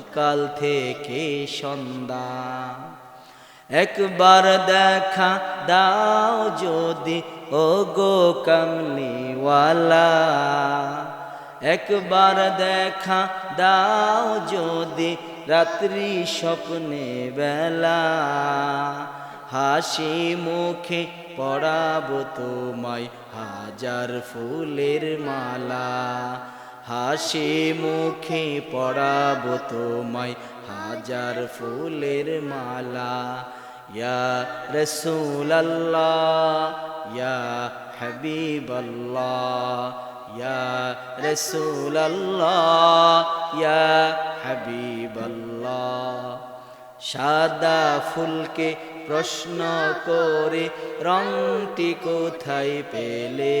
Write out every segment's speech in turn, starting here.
সকাল থেকে সন্ধ্যা। একবার দেখা দাও যদি ও গো কামলিওয়ালা। একবার দেখা দাও যদি, রাত্রি স্বপ্নে বেলা। হাসি মুখে পড়াবো তোমায় হাজার ফুলের মালা। হাসি মুখে পড়াবো তোমায়, হাজার ফুলের মালা। ইয়া রসুল্লাহ ইয়া হাবিবাল্লাহ, ইয়া রসুল্লাহ ইয়া হাবিবাল্লাহ। সাদা ফুলকে প্রশ্ন করে রংটি কোথায় পেলে?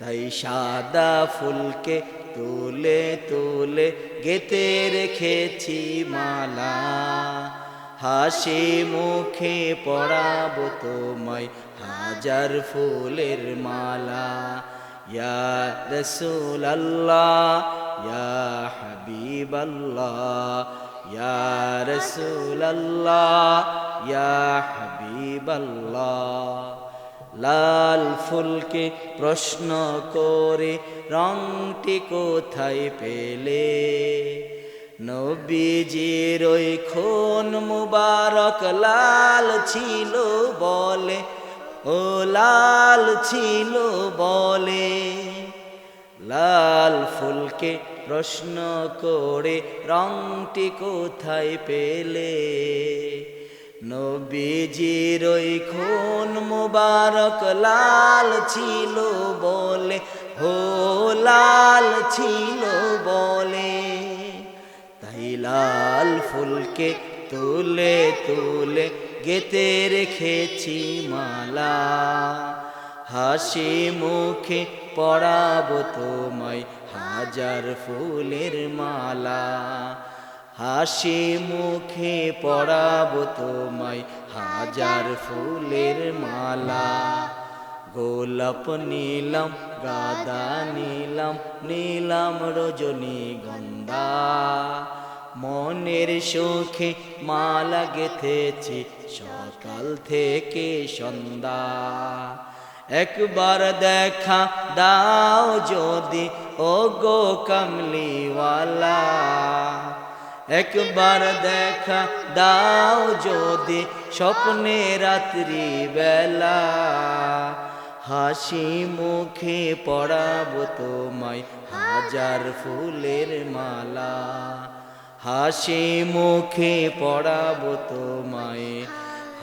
তাই সাদা ফুলকে তুলে তুলে গেতে রেখেছি মালা। হাসি মুখে পড়াবো তোমায় হাজার ফুলের মালা। ইয়া রসুল আল্লাহ ইয়া হাবিব আল্লাহ ইয়া রসুল আল্লাহ ইয়া হাবিব আল্লাহ লাল ফুলকে প্রশ্ন করে, রংটি কোথায় পেলে? নবীজির ওই খুন মুবারক লাল ছিল বলে, ও লাল ছিল বলে। লাল ফুলকে প্রশ্ন করে, রংটি কোথায় পেলে? নবীজির ওই খুন মুবারক লাল ছিল বলে, হো লাল ছিল বলে। তাই লাল ফুলকে তুলে তুলে গেতে রেখেছি মালা। হাসি মুখে পড়াবো তোমায় হাজার ফুলের মালা। হাসি মুখে পড়াবো তোমায়, হাজার ফুলের মালা। গোলাপ নীলাম, গাদা নীলাম নীলাম রজনী গন্ধা। মনের সুখে মালা গেথেছি, সকাল থেকে সন্ধ্যা। একবার দেখা দাও যদি ও গো কামলিওয়ালা। একবার দেখা দাও যদি স্বপ্নে রাত্রি বেলা। হাসি মুখে পড়াবো তোমায় হাজার ফুলের মালা। হাসি মুখে পড়াবো তোমায়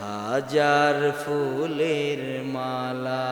হাজার ফুলের মালা।